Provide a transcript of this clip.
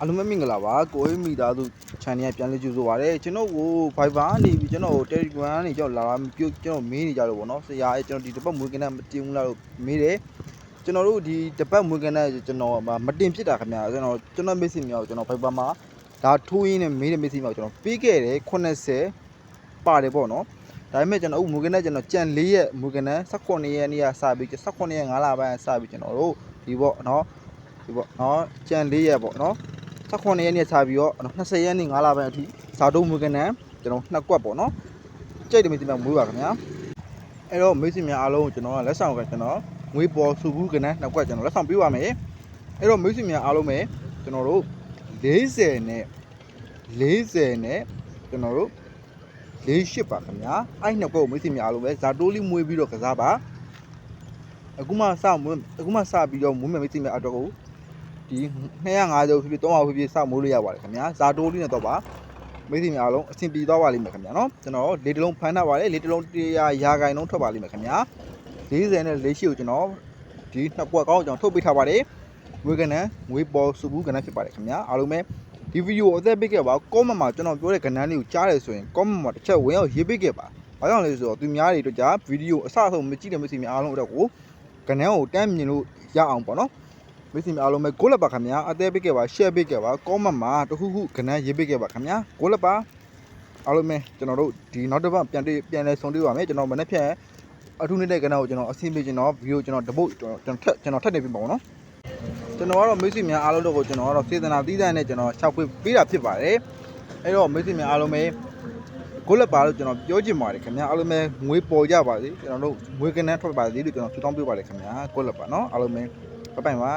အားလုံးပဲမင်္ဂလာပါကိုအေးမိသားစု channel ပြန်လေးကြိုဆိုပါရစေကျွန်တော်ကို Viber ကနေပြီးကျွန်တော်ကို Telegram ကနေကျွန်တော်လာလာပြုတ်ကျွန်တော်မေးနေကြလို့ပေါ့နော်ဆရာအဲကျွန်တော်ဒီတစ်ပတ်မွေးကင်းတဲ့မတင်ဘူးလားလို့မေးတယ်ကျွန်တော်တို့ဒီတစ်ပတ်မွေးကင်းတဲ့ကျွန်တော်မတင်ဖြစ်တာခင်ဗျာကျွန်တော်ကျွန်တော် message မြောက်ကျွန်တော် Viber မှာဒါထိုးရင်းနဲ့မေးတဲ့ message မြောက်ကျွန်တော်ပေးခဲ့တယ်80ပါတယ်ပေါ့နော်ဒါပေမဲ့ကျွန်တော်အခုမွေးကင်းတဲ့ကျွန်တော်ကြံ၄ရက်မွေးကင်းတဲ့18ရက်နေ့ကစပြီး18ရက်5လပိုင်းစပြီးကျွန်တော်တို့ဒီပေါ့နော်ဒီပေါ့နော်ကြံ၄ရက်ပေါ့နော် 18ရက်နေ့စပြီးတော့20ရက်နေ့9လပိုင်းအထိဇာတုံးမွေးကနန်းကျွန်တော်နှစ်ကွက်ပေါ့နော်ကြိတ်တယ်မေးစီများမွေးပါခင်ဗျာအဲ့တော့မေးစီများအားလုံးကိုကျွန်တော်ကလက်ဆောင်ကကျွန်တော်ငွေပေါ်စုဘူးကနန်းနှစ်ကွက်ကျွန်တော်လက်ဆောင်ပေးပါမယ်အဲ့တော့မေးစီများအားလုံးပဲကျွန်တော်တို့40နဲ့40နဲ့ကျွန်တော်တို့48ပါခင်ဗျာအဲ့နှစ်ကွက်ကိုမေးစီများအားလုံးပဲဇာတိုးလေးမွေးပြီးတော့ကစားပါအခုမှစမွေးအခုမှစပြီးတော့မွေးမယ်မေးစီများအတွက်ကို ဒီ250ကျော်ဖြစ်ဖြစ်300ဖြစ်ဖြစ်စမိုးလို့ရပါတယ်ခင်ဗျာဇာတိုးလေးနဲ့တော့ပါမိသိများအားလုံးအဆင်ပြေသွားပါလိမ့်မယ်ခင်ဗျာနော်ကျွန်တော်လေးတလုံးဖမ်းထားပါတယ်လေးတလုံးတရားရာဂိုင်လုံးထွက်ပါလိမ့်မယ်ခင်ဗျာ40နဲ့48ကိုကျွန်တော်ဒီနှစ်ကွက်ကောင်းကျွန်တော်ထုတ်ပေးထားပါတယ်ငွေကနန်းငွေပေါ်စုဘူးကနန်းဖြစ်ပါတယ်ခင်ဗျာအားလုံးပဲဒီဗီဒီယိုအသက်ပေးခဲ့ပါကောမန့်မှာကျွန်တော်ပြောတဲ့ကနန်းလေးကိုကြားတယ်ဆိုရင်ကောမန့်မှာတစ်ချက်ဝင်အောင်ရေးပေးခဲ့ပါဘာကြောင့်လဲဆိုတော့သူများတွေတို့ကြာဗီဒီယိုအစအဆုံးမကြည့်တဲ့မိတ်ဆွေများအားလုံးအတွက်ကိုကနန်းကိုတန်းမြင်လို့ရအောင်ပေါ့နော် မိတ်ဆွေများအားလုံးပဲကိုလက်ပါခင်ဗျာအသေးပေးခဲ့ပါ share ပေးခဲ့ပါ comment မှာတခုခုကဏ္ဍရေးပေးခဲ့ပါခင်ဗျာကိုလက်ပါအားလုံးပဲကျွန်တော်တို့ဒီနောက်တစ်ပတ်ပြန်တွေ့ပြန်လဲဆုံတွေ့ပါမယ်ကျွန်တော်မနေ့ဖြန်အထူးနေတဲ့ကဏ္ဍကိုကျွန်တော်အဆင်ပြေကျွန်တော်ဗီဒီယိုကျွန်တော်တပုတ်ကျွန်တော်ထက်ကျွန်တော်ထက်နေပြီပေါ့နော်ကျွန်တော်ကတော့မိတ်ဆွေများအားလုံးတို့ကိုကျွန်တော်ကတော့စေတနာသီးသန့်နဲ့ကျွန်တော်ရှောက်ပေးပေးတာဖြစ်ပါတယ်အဲ့တော့မိတ်ဆွေများအားလုံးပဲကိုလက်ပါလို့ကျွန်တော်ပြောချင်ပါတယ်ခင်ဗျာအားလုံးပဲငွေပေါ်ကြပါစေကျွန်တော်တို့ငွေကဏ္ဍထွက်ပါစေလို့ကျွန်တော်ဆုတောင်းပေးပါတယ်ခင်ဗျာကိုလက်ပါနော်အားလုံးပဲ ဘိုင်ဘိုင်ပါ